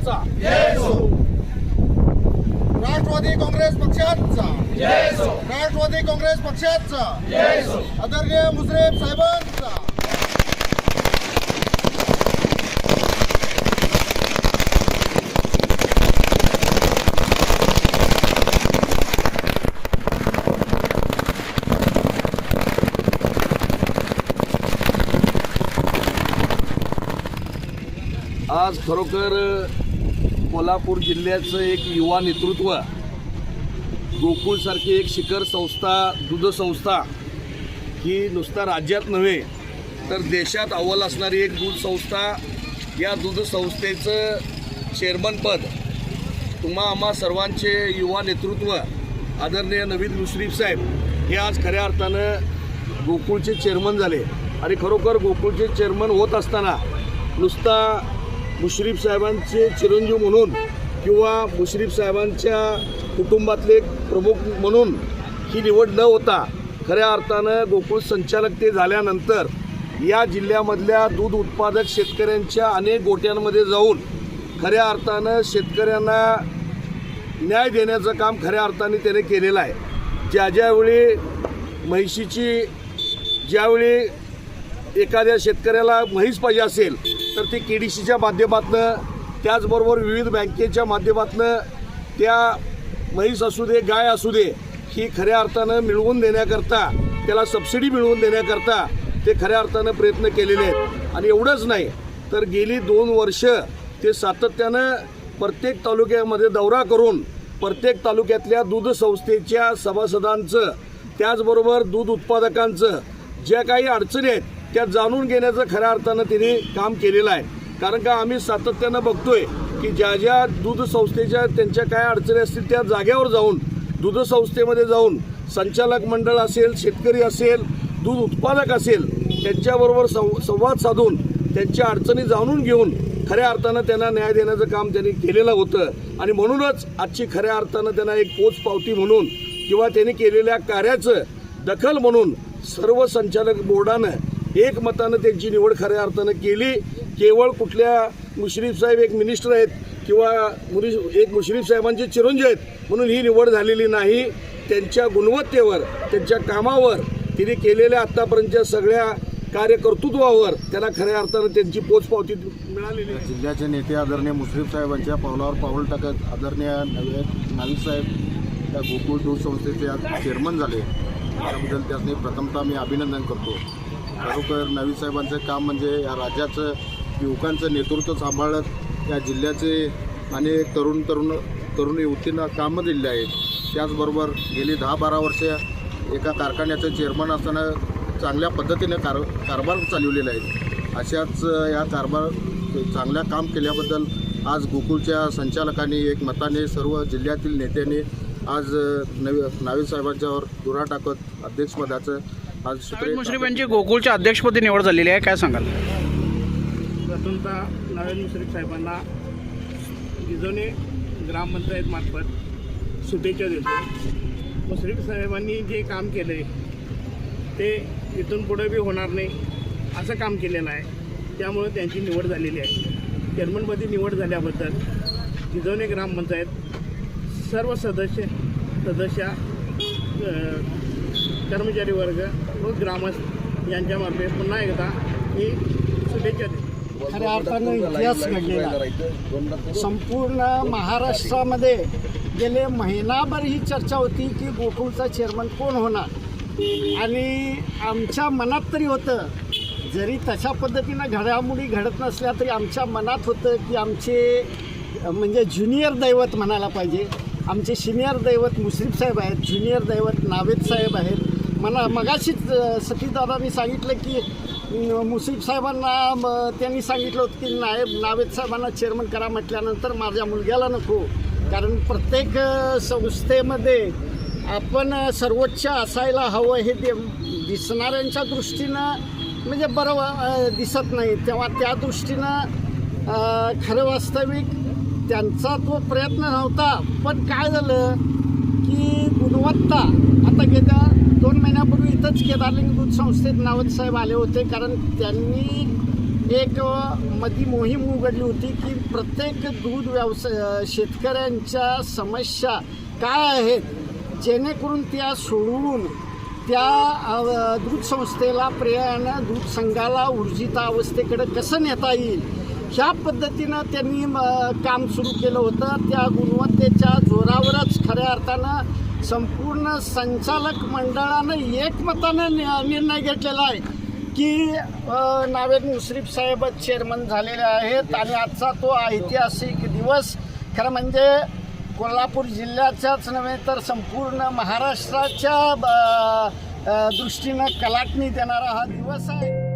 पक्षाचा. राष्ट्रवादी काँग्रेस पक्षाचा. राष्ट्रवादी काँग्रेस पक्षाचा. आदरणीय मुश्रीफ साहेबांचा. आज खरोखर कोल्हापूर जिल्ह्याचं एक युवा नेतृत्व गोकुळसारखी एक शिखर संस्था दूध संस्था ही नुसता राज्यात नव्हे तर देशात अव्वल असणारी एक दूध संस्था या दूध संस्थेचं चेअरमनपद तुम्हा आम्हा सर्वांचे युवा नेतृत्व आदरणीय नवीन मुश्रीफ साहेब हे आज खऱ्या अर्थानं गोकुळचे चेअरमन झाले. आणि खरोखर गोकुळचे चेअरमन होत असताना नुसता मुश्रीफ साहेबांचे चिरंजीव म्हणून किंवा मुश्रीफ साहेबांच्या कुटुंबातले प्रमुख म्हणून ही निवड न होता खऱ्या अर्थानं गोकुळ संचालक ते झाल्यानंतर या जिल्ह्यामधल्या दूध उत्पादक शेतकऱ्यांच्या अनेक गोट्यांमध्ये जाऊन खऱ्या अर्थानं शेतकऱ्यांना न्याय देण्याचं काम खऱ्या अर्थाने त्याने केलेलं आहे. ज्या ज्यावेळी म्हैशीची ज्यावेळी एखाद्या शेतकऱ्याला म्हैस पाहिजे असेल तर ते के डी सीच्या माध्यमातून त्याचबरोबर विविध बँकेच्या माध्यमातून त्या म्हैस असू दे गाय असू दे ही खऱ्या अर्थानं मिळवून देण्याकरता त्याला सबसिडी मिळवून देण्याकरता ते खऱ्या अर्थानं प्रयत्न केलेले आहेत. आणि एवढंच नाही तर गेली दोन वर्ष ते सातत्यानं प्रत्येक तालुक्यामध्ये दौरा करून प्रत्येक तालुक्यातल्या दूध संस्थेच्या सभासदांचं त्याचबरोबर दूध उत्पादकांचं ज्या काही अडचणी आहेत त्या जाणून घेण्याचं खऱ्या अर्थानं त्यांनी काम केलेलं आहे. कारण का आम्ही सातत्यानं बघतोय की ज्या ज्या दूध संस्थेच्या त्यांच्या काय अडचणी असतील त्या जाग्यावर जाऊन दूध संस्थेमध्ये जाऊन संचालक मंडळ असेल शेतकरी असेल दूध उत्पादक असेल त्यांच्याबरोबर सं संवाद साधून त्यांच्या अडचणी जाणून घेऊन खऱ्या अर्थानं त्यांना न्याय देण्याचं काम त्यांनी केलेलं होतं. आणि म्हणूनच आजची खऱ्या अर्थानं त्यांना एक पोच पावती म्हणून किंवा त्यांनी केलेल्या कार्याचं दखल म्हणून सर्व संचालक बोर्डानं एकमतानं त्यांची निवड खऱ्या अर्थानं केली. केवळ कुठल्या मुश्रीफ साहेब एक मिनिस्टर आहेत किंवा मुरी एक मुश्रीफ साहेबांचे चिरंजीव आहेत म्हणून ही निवड झालेली नाही. त्यांच्या गुणवत्तेवर त्यांच्या कामावर तिने केलेल्या आत्तापर्यंतच्या सगळ्या कार्यकर्तृत्वावर त्याला खऱ्या अर्थानं त्यांची पोचपावती मिळालेली आहे जिल्ह्याचे नेते आदरणीय मुश्रीफ साहेबांच्या पावलावर पाऊल टाकत आदरणीय नवे नाविक साहेब त्या गोकुळ दूध संस्थेचे आज चेअरमन झाले. त्याबद्दल त्यांनी प्रथमतः मी अभिनंदन करतो. खरोखर नवीन साहेबांचं काम म्हणजे या राज्याचं युवकांचं नेतृत्व सांभाळत या जिल्ह्याचे अनेक तरुण तरुण तरुण युवतींना कामं दिले आहेत. त्याचबरोबर गेली दहा बारा वर्ष एका कारखान्याचं चेअरमन असताना चांगल्या पद्धतीने कार कारभार चालवलेला आहे. अशाच या कारभार चांगल्या काम केल्याबद्दल आज गोकुळच्या संचालकांनी एक मताने सर्व जिल्ह्यातील नेत्यांनी आज नवी नावीद साहेबांच्यावर दुरा टाकत अध्यक्षपदाचं आज मुश्रीफ यांची गोकुळच्या अध्यक्षपदी निवड झालेली आहे. काय सांगाल? प्रथमतः नवीन मुश्रीफ साहेबांना गिजोने ग्रामपंचायतमार्फत शुभेच्छा देतो. मुश्रीफ साहेबांनी जे काम केलं आहे ते इथून पुढे बी होणार नाही असं काम केलेलं आहे. त्यामुळे त्यांची निवड झालेली आहे. चेअरमनपदी निवड झाल्याबद्दल गिजोने ग्रामपंचायत सर्व सदस्य सदस्य कर्मचारी वर्ग व ग्रामस्थ यांच्यामार्फे पुन्हा एकदा ही शुभेच्छा देतो. खऱ्या अर्थानं इतिहास घडलेला संपूर्ण महाराष्ट्रामध्ये गेले महिनाभर ही चर्चा होती की गोकुळचा चेअरमन कोण होणार? आणि आमच्या मनात तरी होतं जरी तशा पद्धतीनं घडामोडी घडत नसल्या तरी आमच्या मनात होतं की आमचे म्हणजे ज्युनियर दैवत म्हणायला पाहिजे. आमचे सिनियर दैवत मुश्रीफ साहेब आहेत ज्युनियर दैवत नावेद साहेब आहेत. मला मगाशीच अ, सतीदादांनी सांगितलं की अ, साहेबांना त्यांनी सांगितलं होतं की नायब नावेद साहेबांना चेअरमन करा म्हटल्यानंतर माझ्या मुलग्याला नको. कारण प्रत्येक संस्थेमध्ये आपण सर्वोच्च असायला हवं हे दे दिसणाऱ्यांच्या दृष्टीनं म्हणजे बरं दिसत नाही. तेव्हा त्या दृष्टीनं खरं वास्तविक त्यांचा तो प्रयत्न नव्हता. पण काय झालं की गुणवत्ता आता गेल्या दोन महिन्यापूर्वी इथंच केदारलिंग दूध संस्थेत नावत साहेब आले होते कारण त्यांनी एक मधी मोहीम उघडली होती की प्रत्येक दूध व्यवसाय शेतकऱ्यांच्या समस्या काय आहेत जेणेकरून त्या सोडवून त्या दूध संस्थेला प्रियानं दूध संघाला ऊर्जिता अवस्थेकडे कसं नेता येईल ह्या पद्धतीनं त्यांनी म, काम सुरू केलं होतं. त्या गुणवत्तेच्या जोरावरच खऱ्या अर्थानं संपूर्ण संचालक मंडळानं एकमतानं नि- निर्णय घेतलेला आहे की नावेद मुश्रीफ साहेब चेअरमन झालेले आहेत आणि आजचा तो ऐतिहासिक दिवस खरं म्हणजे कोल्हापूर जिल्ह्याच्याच नव्हे तर संपूर्ण महाराष्ट्राच्या ब- दृष्टीनं कलाटणी देणारा हा दिवस आहे.